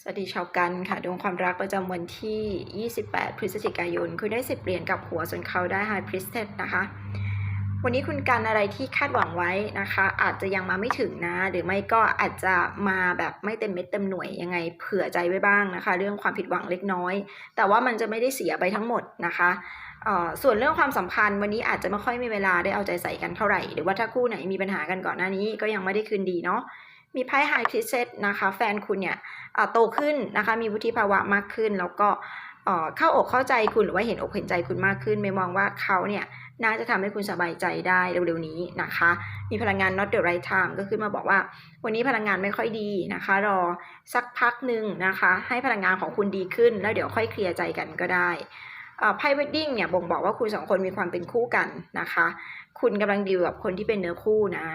สวัสดีชาวกันค่ะดวงความรักประจำวันที่ 28 พฤศจิกายน คุณได้10เหรียญกับหัวส่วนเขาได้ High Priestess นะคะ วันนี้คุณกันอะไรที่คาดหวังไว้นะคะ อาจจะยังมาไม่ถึงนะ หรือไม่ก็อาจจะมาแบบไม่เต็มเม็ดเต็มหน่วยยังไงเผื่อใจไว้บ้างนะคะ เรื่องความผิดหวังเล็กน้อย แต่ว่ามันจะไม่ได้เสียไปทั้งหมดนะคะเออส่วนเรื่องความสัมพันธ์วันนี้อาจจะไม่ค่อยมีเวลาได้เอาใจใส่กันเท่าไหร่ หรือว่าถ้าคู่ไหนมีปัญหากันก่อนหน้านี้ก็ยังไม่ได้คืนดีเนาะ มีไพ่ High Priestess นะคะแฟนคุณเนี่ยโตขึ้นนะคะมีวุฒิภาวะมากขึ้น แล้วก็เข้าอกเข้าใจคุณหรือว่าเห็นอกเห็นใจคุณมากขึ้น ไม่มองว่าเขาเนี่ยน่าจะทำให้คุณสบายใจได้เร็วๆนี้นะคะ มีพลังงาน not the right time ก็ขึ้นมาบอกว่า วันนี้พลังงานไม่ค่อยดีนะคะ รอสักพักหนึ่งนะคะ ให้พลังงานของคุณดีขึ้น แล้วเดี๋ยวค่อยเคลียร์ใจกันก็ได้ไพ่เวดดิ้งเนี่ยบ่งบอกว่าคุณสองคนมีความเป็นคู่กันนะคะ คุณกำลังดีลกับคนที่เป็นเนื้อคู่นะ